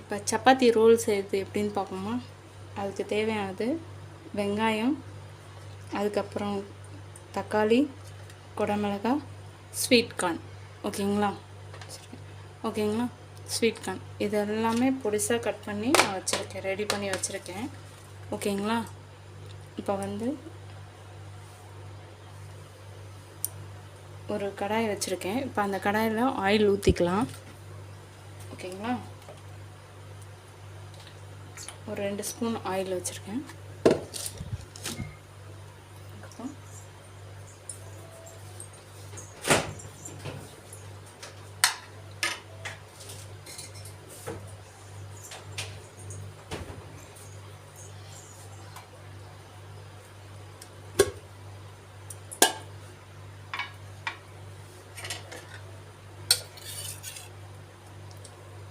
இப்போ சப்பாத்தி ரோல் செய்கிறது எப்படின்னு பார்ப்போமா? அதுக்கு தேவையானது வெங்காயம் அதுக்கப்புறம் தக்காளி குடமிளகா ஸ்வீட் கார்ன் ஓகேங்களா? ஓகேங்களா? ஸ்வீட் கார்ன் இது எல்லாமே பொடிசாக கட் பண்ணி நான் வச்சுருக்கேன். ரெடி பண்ணி வச்சுருக்கேன். ஓகேங்களா? இப்போ வந்து ஒரு கடாய் வச்சுருக்கேன். இப்போ அந்த கடாயில் ஆயில் ஊற்றிக்கலாம் ஓகேங்களா? ஒரு ரெண்டு ஸ்பூன் ஆயில் வச்சுருக்கேன்.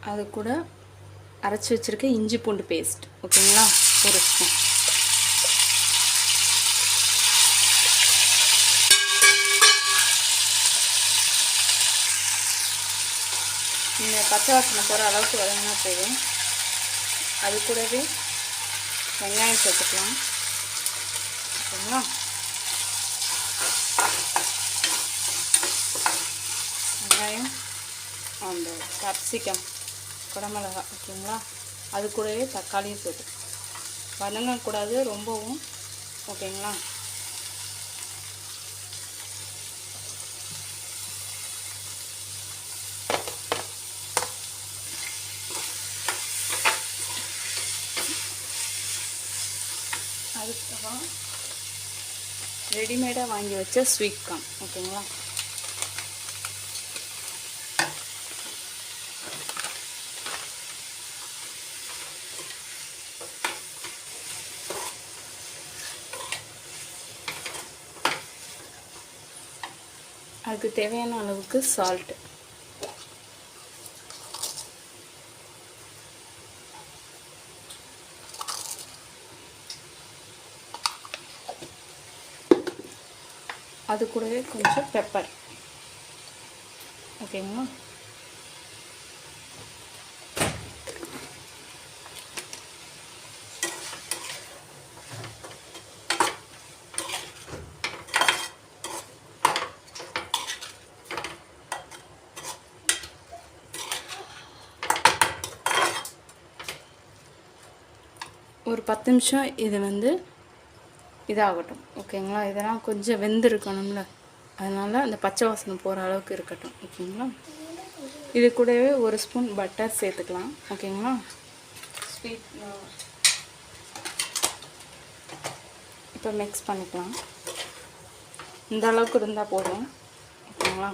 அது கூட அரைச்சி வச்சுருக்க இஞ்சி பூண்டு பேஸ்ட் ஓகேங்களா? ஒரு ஸ்பூன். இந்த பச்சை வாசனை போகிற அளவுக்கு வதங்கினா போதும். அது கூடவே வெங்காயம் சேர்த்துக்கலாம். ஓகேங்களா? வெங்காயம் அந்த கேப்சிகம் குடமிளகா ஓகேங்களா? அது கூடவே தக்காளியும் சேர்த்து. வதங்கக்கூடாது ரொம்பவும் ஓகேங்களா? அதுக்கப்புறம் ரெடிமேடாக வாங்கி வச்ச ஸ்வீட் கார்ன் ஓகேங்களா? அதுக்கு தேவையான அளவுக்கு சால்ட் அது கூடவே கொஞ்சம் பெப்பர் ஓகேங்களா ஒரு பத்து நிமிஷம் இது வந்து இதாகட்டும் ஓகேங்களா? இதெல்லாம் கொஞ்சம் வெந்திருக்கணும்ல. அதனால் அந்த பச்சை வாசனை போகிற அளவுக்கு இருக்கட்டும் ஓகேங்களா? இது கூடவே ஒரு ஸ்பூன் பட்டர் சேர்த்துக்கலாம் ஓகேங்களா? ஸ்வீட் இப்போ மிக்ஸ் பண்ணிக்கலாம். இந்த அளவுக்கு இருந்தால் போதும் ஓகேங்களா?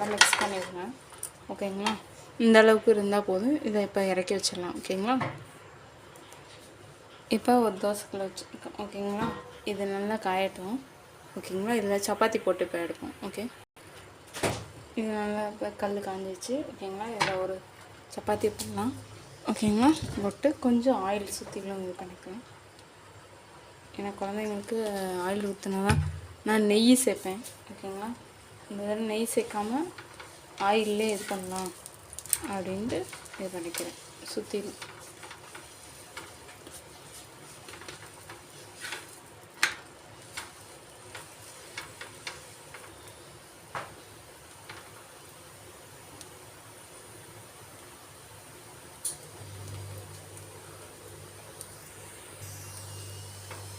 நல்லா மிக்ஸ் பண்ணிடுங்க ஓகேங்களா இந்த அளவுக்கு இருந்தால் போதும். இதை இப்போ இறக்கி வச்சிடலாம். ஓகேங்களா இப்போ ஒரு தோசைக்குள்ள வச்சுருக்கோம். ஓகேங்களா இது நல்லா காயட்டும். ஓகேங்களா இதில் சப்பாத்தி போட்டு இப்போ எடுப்போம். ஓகே இது நல்லா இப்போ கல் காஞ்சிச்சு ஓகேங்களா இதில் ஒரு சப்பாத்தி போடலாம். ஓகேங்களா போட்டு கொஞ்சம் ஆயில் சுற்றிலும் இது பண்ணிக்கலாம். ஏன்னா குழந்தைங்களுக்கு ஆயில் ஊற்றினா தான் நான் நெய் சேர்ப்பேன். ஓகேங்களா இந்த தடவை நெய் சேர்க்காம ஆயிலே இது பண்ணலாம் அப்படின்ட்டு இது பண்ணிக்கிறேன். சுற்றிலும்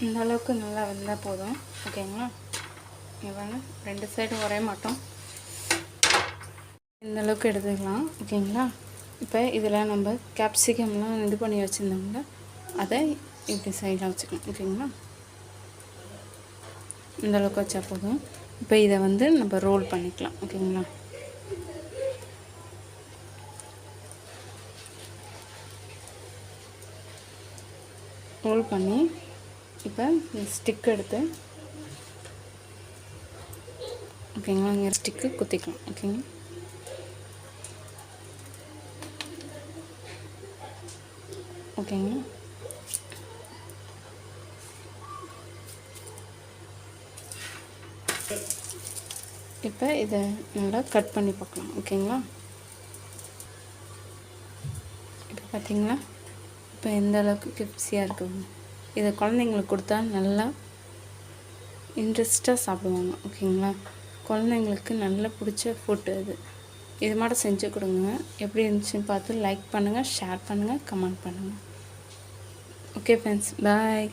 இந்த அளவுக்கு நல்லா வெந்தால் போதும். ஓகேங்களா? இவங்க ரெண்டு சைடும் ஒரே மாட்டோம். இந்த அளவுக்கு எடுத்துக்கலாம் ஓகேங்களா? இப்போ இதில் நம்ம கேப்சிகம்லாம் இது பண்ணி வச்சுருந்தோம்ல அதை இப்படி சைடில் வச்சுக்கலாம் ஓகேங்களா? இந்த அளவுக்கு வச்சா போதும். இப்போ இதை வந்து நம்ம ரோல் பண்ணிக்கலாம் ஓகேங்களா? ரோல் பண்ணி இப்போ ஸ்டிக் எடுத்து ஓகேங்களா இங்கே ஸ்டிக்கு குத்திக்கலாம் ஓகேங்களா ஓகேங்களா இப்போ இதை நல்லா கட் பண்ணி பார்க்கலாம் ஓகேங்களா? இப்போ பார்த்தீங்களா? இப்போ எந்த அளவுக்கு கிப்ஸியாக இருக்குது இதை குழந்தைங்களுக்கு கொடுத்தா நல்லா இன்ட்ரெஸ்ட்டாக சாப்பிடுவாங்க ஓகேங்களா? குழந்தைங்களுக்கு நல்லா பிடிச்ச ஃபுட்டு அது. இது மாதிரி செஞ்சு கொடுங்க. எப்படி இருந்துச்சுன்னு பார்த்து லைக் பண்ணுங்கள் ஷேர் பண்ணுங்கள் கமெண்ட் பண்ணுங்கள் ஓகே ஃப்ரெண்ட்ஸ் பாய்